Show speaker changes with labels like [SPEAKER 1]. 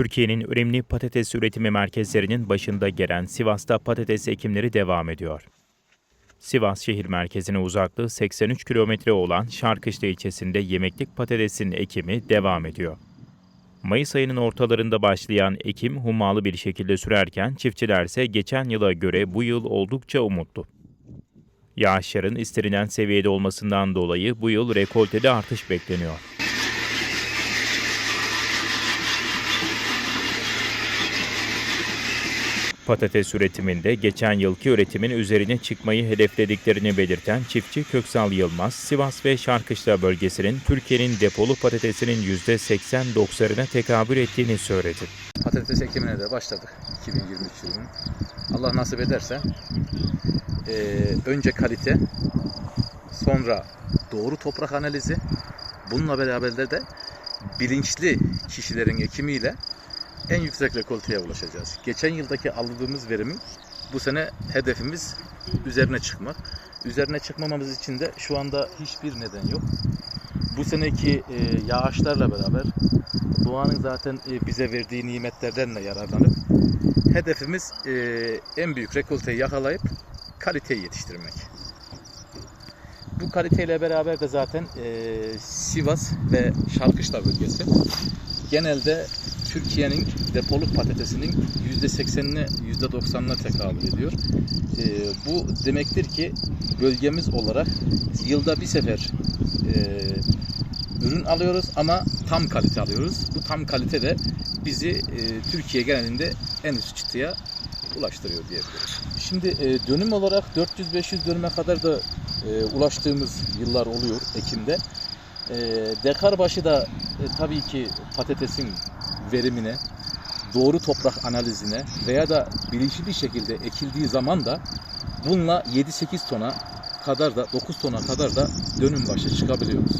[SPEAKER 1] Türkiye'nin önemli patates üretimi merkezlerinin başında gelen Sivas'ta patates ekimleri devam ediyor. Sivas şehir merkezine uzaklığı 83 kilometre olan Şarkışla ilçesinde yemeklik patatesin ekimi devam ediyor. Mayıs ayının ortalarında başlayan ekim hummalı bir şekilde sürerken çiftçilerse geçen yıla göre bu yıl oldukça umutlu. Yağışların istenilen seviyede olmasından dolayı bu yıl rekoltede artış bekleniyor. Patates üretiminde geçen yılki üretimin üzerine çıkmayı hedeflediklerini belirten çiftçi Köksal Yılmaz, Sivas ve Şarkışla bölgesinin Türkiye'nin depolu patatesinin %80-90'ına tekabül ettiğini söyledi.
[SPEAKER 2] Patates ekimine de başladık 2023 yılının. Allah nasip ederse eee, önce kalite, sonra doğru toprak analizi, bununla beraber de bilinçli kişilerin ekimiyle en yüksek rekolteye ulaşacağız. Geçen yıldaki aldığımız verimin bu sene hedefimiz üzerine çıkmak. Üzerine çıkmamamız için de şu anda hiçbir neden yok. Bu seneki e, yağışlarla beraber doğanın zaten e, bize verdiği nimetlerden de yararlanıp hedefimiz e, en büyük rekolteyi yakalayıp kaliteyi yetiştirmek. Bu kaliteyle beraber de zaten Sivas ve Şarkışla bölgesi genelde Türkiye'nin depoluk patatesinin %80'ine %90'ına tekabül ediyor. E, bu demektir ki bölgemiz olarak yılda bir sefer e, ürün alıyoruz ama tam kalite alıyoruz. Bu tam kalite de bizi e, Türkiye genelinde en üst çıtıya ulaştırıyor diyebiliriz. Şimdi e, dönüm olarak 400-500 dönüme kadar da e, ulaştığımız yıllar oluyor Ekim'de. E, dekar da e, tabii ki patatesin verimine, doğru toprak analizine veya da bilinçli bir şekilde ekildiği zaman da bununla 7-8 tona kadar da 9 tona kadar da dönüm başı çıkabiliyoruz.